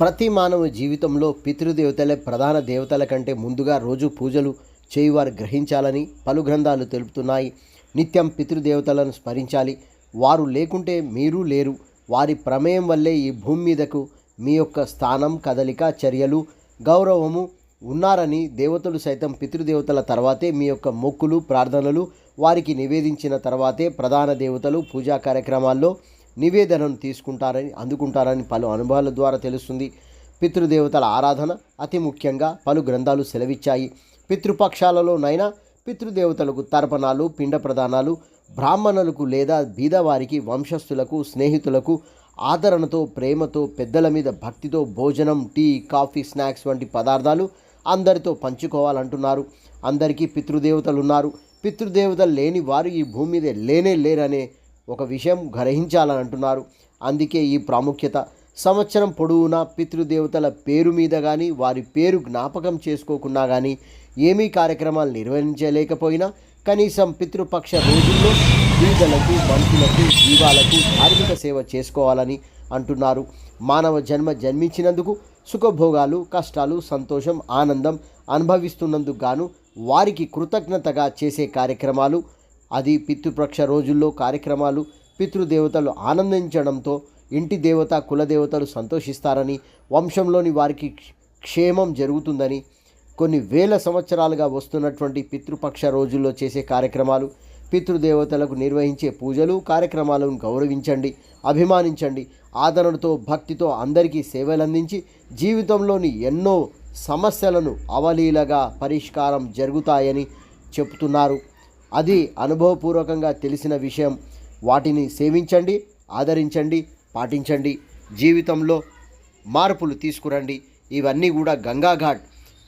ప్రతి మానవ జీవితంలో పితృదేవతలే ప్రధాన దేవతల కంటే ముందుగా రోజు పూజలు చేయువారు గ్రహించాలని పలు గ్రంథాలు తెలుపుతున్నాయి. నిత్యం పితృదేవతలను స్మరించాలి. వారు లేకుంటే మీరు లేరు. వారి ప్రమేయం వల్లే ఈ భూమి మీదకు మీ యొక్క స్థానం కదలిక చర్యలు గౌరవము ఉన్నారని దేవతలు సైతం పితృదేవతల తర్వాతే మీ యొక్క మొక్కులు ప్రార్థనలు వారికి నివేదించిన తర్వాతే ప్రధాన దేవతలు పూజా కార్యక్రమాల్లో నివేదనను తీసుకుంటారని అందుకుంటారని పలు అనుభవాల ద్వారా తెలుస్తుంది. పితృదేవతల ఆరాధన అతి ముఖ్యంగా పలు గ్రంథాలు సెలవిచ్చాయి. పితృపక్షాలలోనైనా పితృదేవతలకు తర్పణాలు పిండ ప్రదానాలు బ్రాహ్మణులకు లేదా బీదవారికి వంశస్థులకు స్నేహితులకు ఆదరణతో ప్రేమతో పెద్దల మీద భక్తితో భోజనం టీ కాఫీ స్నాక్స్ వంటి పదార్థాలు అందరితో పంచుకోవాలంటున్నారు. అందరికీ పితృదేవతలు ఉన్నారు పితృదేవతలు లేని వారు ఈ భూమి మీద లేనే లేరనే ఒక విషయం గ్రహించాలని అంటున్నారు అందుకే ఈ ప్రాముఖ్యత. సంవత్సరం పొడవునా పితృదేవతల పేరు మీద కానీ వారి పేరు జ్ఞాపకం చేసుకోకున్నా కానీ ఏమీ కార్యక్రమాలు నిర్వహించలేకపోయినా కనీసం పితృపక్ష రోజుల్లో బీదలకు మనుషులకు జీవాలకు ధార్మిక సేవ చేసుకోవాలని అంటున్నారు. మానవ జన్మ జన్మించినందుకు సుఖభోగాలు కష్టాలు సంతోషం ఆనందం అనుభవిస్తున్నందుకు గాను వారికి కృతజ్ఞతగా చేసే కార్యక్రమాలు అది పితృపక్ష రోజుల్లో కార్యక్రమాలు పితృదేవతలు ఆనందించడంతో ఇంటి దేవత కులదేవతలు సంతోషిస్తారని వంశంలోని వారికి క్షేమం జరుగుతుందని కొన్ని వేల సంవత్సరాలుగా వస్తున్నటువంటి పితృపక్ష రోజుల్లో చేసే కార్యక్రమాలు పితృదేవతలకు నిర్వహించే పూజలు కార్యక్రమాలను గౌరవించండి అభిమానించండి ఆదరణతో భక్తితో అందరికీ సేవలందించి జీవితంలోని ఎన్నో సమస్యలను అవలీలగా పరిష్కారం జరుగుతాయని చెబుతున్నారు అది అనుభవపూర్వకంగా తెలిసిన విషయం. వాటిని సేవించండి ఆదరించండి పాటించండి. జీవితంలో మార్పులు తీసుకురండి. ఇవన్నీ కూడా గంగా ఘాట్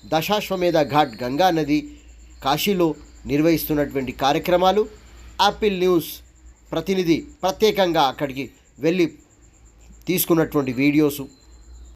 దశాశ్వమేధ ఘాట్ గంగా నది కాశీలో నిర్వహిస్తున్నటువంటి కార్యక్రమాలు. యాపిల్ న్యూస్ ప్రతినిధి ప్రత్యేకంగా అక్కడికి వెళ్ళి తీసుకున్నటువంటి వీడియోసు.